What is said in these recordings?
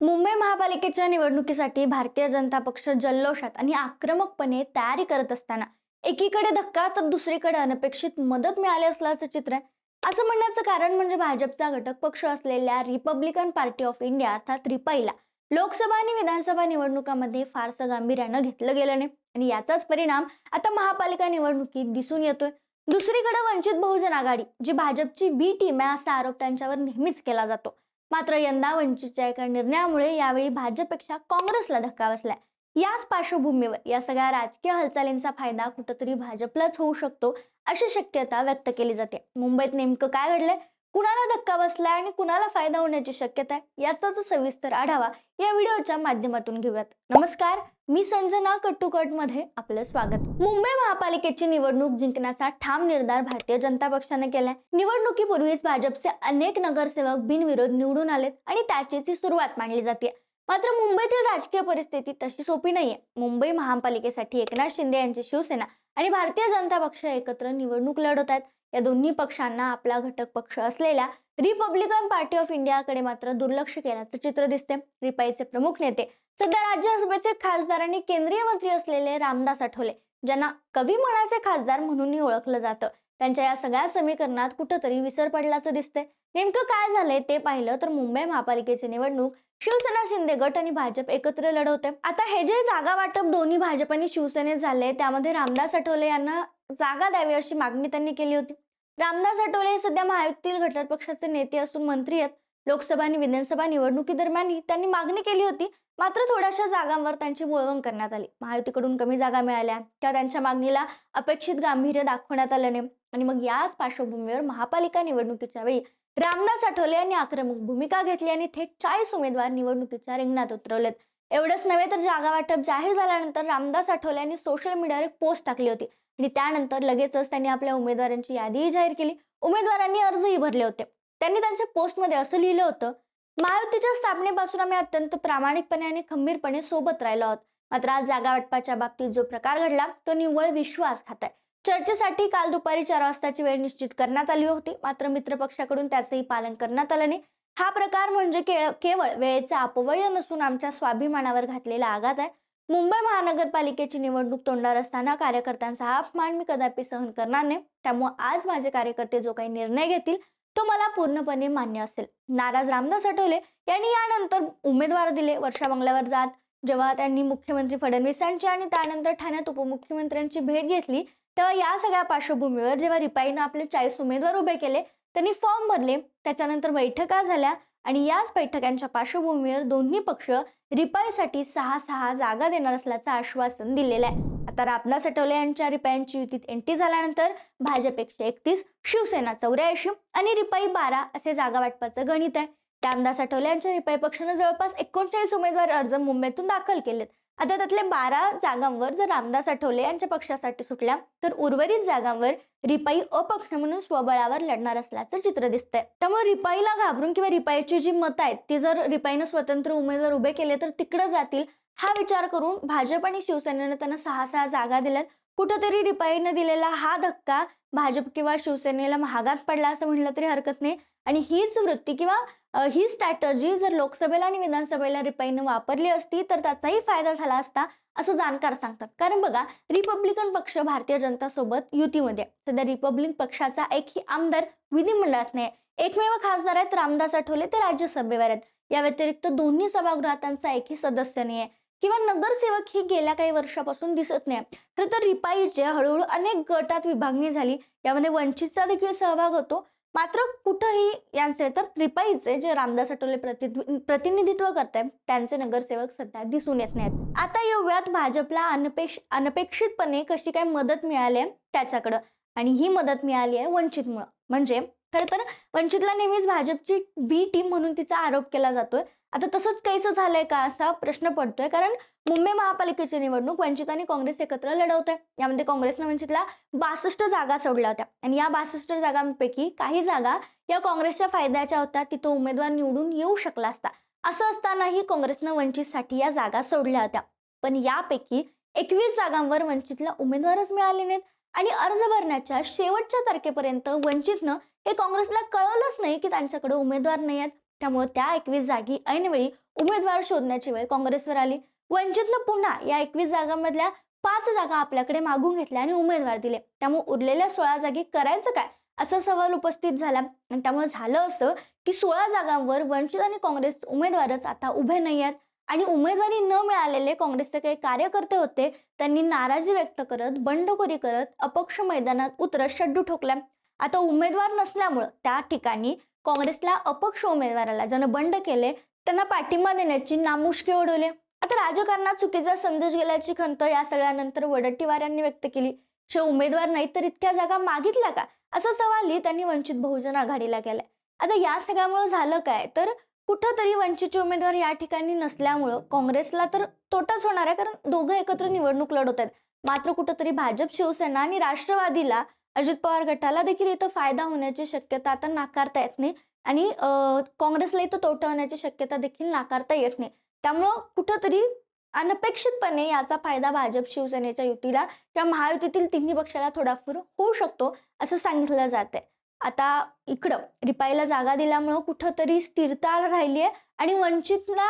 मुंबई महापालिकेच्या निवडणुकीसाठी भारतीय जनता पक्ष जल्लोषात आणि आक्रमकपणे तयारी करत असताना एकीकडे धक्का तर दुसरीकडे अनपेक्षित मदत मिळाली असल्याचं चित्र आहे. असं म्हणण्याचं कारण म्हणजे भाजपचा घटक पक्ष असलेल्या रिपब्लिकन पार्टी ऑफ इंडिया अर्थात रिपाईला लोकसभा आणि विधानसभा निवडणुकांमध्ये फारसं गांभीर्यानं घेतलं गेलं नाही आणि याचाच परिणाम आता महापालिका निवडणुकीत दिसून येतोय. दुसरीकडे वंचित बहुजन आघाडी जी भाजपची बी टीम आहे असा आरोप त्यांच्यावर नेहमीच केला जातो. मात्र यंदा वंचितच्या एका निर्णयामुळे यावेळी भाजपपेक्षा काँग्रेसला धक्का बसलाय. याच पार्श्वभूमीवर या सगळ्या राजकीय हालचालींचा फायदा कुठंतरी भाजपलाच होऊ शकतो अशी शक्यता व्यक्त केली जाते. मुंबईत नेमकं काय घडलंय? कुणाला धक्का बसलाय आणि कुणाला फायदा होण्याची शक्यता आहे याचा जो सविस्तर आढावा या व्हिडिओच्या माध्यमातून घेऊयात. नमस्कार मी संजना कट्टुकटमध्ये आपलं स्वागत. मुंबई महापालिकेची निवडणूक जिंकण्याचा ठाम निर्धार भारतीय जनता पक्षाने केलाय. निवडणुकीपूर्वीच भाजपचे अनेक नगरसेवक बिनविरोध निवडून आलेत आणि त्याचीच ही सुरुवात मानली जाते. मात्र मुंबईतील राजकीय परिस्थिती तशी सोपी नाहीये. मुंबई महापालिकेसाठी एकनाथ शिंदे यांची शिवसेना आणि भारतीय जनता पक्ष एकत्र निवडणूक लढवत आहेत. या दोन्ही पक्षांना आपला घटक पक्ष असलेल्या रिपब्लिकन पार्टी ऑफ इंडियाकडे मात्र दुर्लक्ष केल्याचं चित्र दिसते रिपाईचे प्रमुख नेते सध्या राज्यसभेचे खासदार आणि केंद्रीय मंत्री असलेले रामदास आठवले ज्यांना कवी मनाचे खासदार म्हणूनही ओळखलं जातं. त्यांच्या या सगळ्या समीकरणात कुठंतरी विसर पडल्याचं दिसतंय. नेमकं काय झालंय ते पाहिलं तर मुंबई महापालिकेची निवडणूक शिवसेना शिंदे गट आणि भाजप एकत्र लढवते आता हे जे जागा वाटप दोन्ही भाजप आणि शिवसेनेत झाले त्यामध्ये रामदास आठवले यांना जागा द्यावी अशी मागणी त्यांनी केली होती. रामदास आठवले हे सध्या महायुतीतील घटक पक्षाचे नेते असून मंत्री आहेत. लोकसभा आणि विधानसभा निवडणुकीदरम्यानही त्यांनी मागणी केली होती. मात्र थोड्याशा जागांवर त्यांची मुळवण करण्यात आली. महायुतीकडून कमी जागा मिळाल्या. त्या त्यांच्या मागणीला अपेक्षित गांभीर्य दाखवण्यात आल्याने आणि मग याच पार्श्वभूमीवर महापालिका निवडणुकीच्या वेळी रामदास आठवले यांनी आक्रमक भूमिका घेतली आणि थेट चाळीस उमेदवार निवडणुकीच्या रिंगणात उतरवलेत. एवढंच नव्हे तर जागा वाटप जाहीर झाल्यानंतर रामदास आठवले यांनी सोशल मीडियावर एक पोस्ट टाकली होती. आणि त्यानंतर लगेचच त्यांनी आपल्या उमेदवारांची यादीही जाहीर केली. उमेदवारांनी अर्जही भरले होते. त्यांनी त्यांच्या पोस्टमध्ये असं लिहिलं होतं महायुतीच्या स्थापनेपासून आम्ही अत्यंत प्रामाणिकपणे आणि खंबीरपणे सोबत राहिलो आहोत. मात्र आज जागा वाटपाच्या बाबतीत जो प्रकार घडला तो निव्वळ विश्वासघात आहे चर्चेसाठी काल दुपारी चार वाजताची वेळ निश्चित करण्यात आली होती. मात्र मित्रपक्षाकडून त्याचंही पालन करण्यात आलं नाही. हा प्रकार म्हणजे केळ- केवळ वेळेचा अपव्यय नसून आमच्या स्वाभिमानावर घातलेला आघात आहे. मुंबई महानगरपालिकेची निवडणूक तोंडावर असताना कार्यकर्त्यांचा हा अपमान मी कदापि सहन करणार नाही. त्यामुळे आज माझे कार्यकर्ते जो काही निर्णय घेतील तो मला पूर्णपणे मान्य असेल. नाराज रामदास आठवले यांनी यानंतर उमेदवार दिले. वर्षा बंगल्यावर जात. जेव्हा त्यांनी मुख्यमंत्री फडणवीस यांची आणि त्यानंतर ठाण्यात उपमुख्यमंत्र्यांची भेट घेतली तेव्हा या सगळ्या पार्श्वभूमीवर जेव्हा रिपाईनं आपले चाळीस उमेदवार उभे केले त्यांनी फॉर्म भरले. त्याच्यानंतर बैठका झाल्या आणि याच बैठकांच्या पार्श्वभूमीवर दोन्ही पक्ष रिपाईसाठी सहा सहा जागा देणार असल्याचं आश्वासन दिलेलं आहे. आता रामदास आठवले यांच्या रिपायांची युतीत एंट्री झाल्यानंतर भाजप एकशे एकतीस शिवसेना चौऱ्याऐंशी आणि रिपाई बारा असे जागा वाटपाचं गणित आहे. रामदास आठवले यांच्या रिपाई पक्षानं जवळपास एकोणचाळीस उमेदवार अर्ज मुंबईतून दाखल केलेत. आता त्यातल्या बारा जागांवर जर रामदास आठवले यांच्या पक्षासाठी सुटल्या तर उर्वरित जागांवर रिपाई अपक्ष म्हणून स्वबळावर लढणार असल्याचं चित्र दिसतंय. त्यामुळे रिपाईला घाबरून किंवा रिपाईची जी मतं आहेत ती जर रिपाईनं स्वतंत्र उमेदवार उभे केले तर तिकडं जातील हा विचार करून भाजप आणि शिवसेनेनं त्यांना सहा सहा जागा दिल्यात. कुठंतरी रिपाईनं दिलेला हा धक्का भाजप किंवा शिवसेनेला महागात पडला असं म्हटलं तरी हरकत नाही. आणि हीच वृत्ती किंवा ही स्ट्रॅटर्जी जर लोकसभेला आणि विधानसभेला रिपाईनं वापरली असती तर त्याचाही फायदा झाला असता असं जाणकार सांगतात. कारण बघा रिपब्लिकन पक्ष भारतीय जनता सोबत युतीमध्ये आहे. सध्या रिपब्लिक पक्षाचा एकही आमदार विधिमंडळात नाही एकमेव खासदार आहेत रामदास आठवले ते राज्यसभेवर आहेत. या व्यतिरिक्त दोन्ही सभागृहात त्यांचा एकही सदस्य नाही आहे. किंवा नगरसेवक ही गेल्या काही वर्षापासून दिसत नाही खरं तर रिपाईचे हळूहळू अनेक गटात विभागणी झाली. यामध्ये वंचितचा देखील सहभाग होतो. मात्र कुठंही यांचे तर त्रिपाईचे जे रामदास आठवले प्रति प्रतिनिधित्व करत आहेत त्यांचे नगरसेवक सध्या दिसून येत नाहीत. आता येऊयात भाजपला अनपेक्ष अनपेक्षितपणे कशी काय मदत मिळाली आहे त्याच्याकडं. आणि ही मदत मिळाली आहे वंचितमुळं. म्हणजे खरं तर वंचितला नेहमीच भाजपची बी टीम म्हणून तिचा आरोप केला जातोय. आता तसंच काहीसं झालंय का असा प्रश्न पडतोय. कारण मुंबई महापालिकेची निवडणूक वंचित आणि काँग्रेस एकत्र लढवत आहे यामध्ये काँग्रेसनं वंचितला बासष्ट जागा सोडल्या होत्या. आणि या बासष्ट जागांपैकी काही जागा या काँग्रेसच्या फायद्याच्या होत्या. तिथं उमेदवार निवडून येऊ शकला असता. असं असतानाही काँग्रेसनं वंचितसाठी या जागा सोडल्या होत्या. पण यापैकी एकवीस जागांवर वंचितला उमेदवारच मिळाले नाहीत. आणि अर्ज भरण्याच्या शेवटच्या तारखेपर्यंत वंचितनं हे काँग्रेसला कळवलंच नाही की त्यांच्याकडे उमेदवार नाही आहेत. त्यामुळे त्या एकवीस जागी ऐनवेळी उमेदवार शोधण्याची वेळ काँग्रेसवर आली. वंचितनं पुन्हा या एकवीस जागांमधल्या पाच जागा आपल्याकडे मागून घेतल्या आणि उमेदवार दिले. त्यामुळे उरलेल्या सोळा जागी करायचं काय? असा सवाल उपस्थित झाला. आणि त्यामुळे झालं असं की सोळा जागांवर वंचित आणि काँग्रेस उमेदवारच आता उभे नाही आहेत. आणि उमेदवारी न मिळालेले काँग्रेसचे काही कार्यकर्ते होते त्यांनी नाराजी व्यक्त करत बंडखोरी करत अपक्ष मैदानात उतरत शड्डू ठोकला आता उमेदवार नसल्यामुळं त्या ठिकाणी काँग्रेसला अपक्ष उमेदवाराला ज्यानं बंड केले त्यांना पाठिंबा देण्याची नामुष्की ओढवली. आता राजकारणात चुकीचा संदेश गेल्याची खंत या सगळ्यानंतर वडट्टीवार व्यक्त केली. शे उमेदवार नाही तर इतक्या जागा मागितल्या का? असा सवालही त्यांनी वंचित बहुजन आघाडीला केलाय. आता या सगळ्यामुळे झालं काय? तर कुठंतरी वंचितचे उमेदवार या ठिकाणी नसल्यामुळं काँग्रेसला तर तोटाच होणार आहे कारण दोघं एकत्र निवडणूक लढवत आहेत मात्र कुठंतरी भाजप शिवसेना आणि राष्ट्रवादीला अजित पवार गटाला देखील इथं फायदा होण्याची शक्यता आता नाकारता येत नाही. आणि काँग्रेसला इथं तोटा होण्याची शक्यता देखील नाकारता येत नाही. त्यामुळं कुठंतरी अनपेक्षितपणे याचा फायदा भाजप शिवसेनेच्या युतीला किंवा महायुतीतील तिन्ही पक्षाला थोडाफार होऊ शकतो असं सांगितलं जात आहे आता इकडं रिपाईला जागा दिल्यामुळं कुठंतरी स्थिरता राहिली आहे आणि वंचितला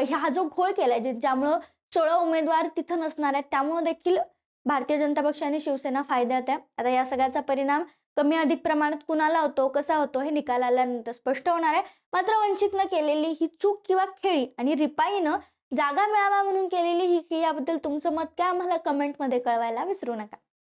ह्या हा जो घोळ केलाय जे ज्यामुळं सोळा उमेदवार तिथं नसणार आहेत त्यामुळं देखील भारतीय जनता पक्ष आणि शिवसेना फायद्यात आहे. आता या सगळ्याचा परिणाम कमी अधिक प्रमाणात कुणाला होतो कसा होतो हे निकाल आल्यानंतर स्पष्ट होणार आहे. मात्र वंचितनं केलेली ही चूक किंवा खेळी आणि रिपाईनं जागा मिळावा म्हणून केलेली ही याबद्दल तुमचं मत काय? आम्हाला कमेंटमध्ये कळवायला विसरू नका.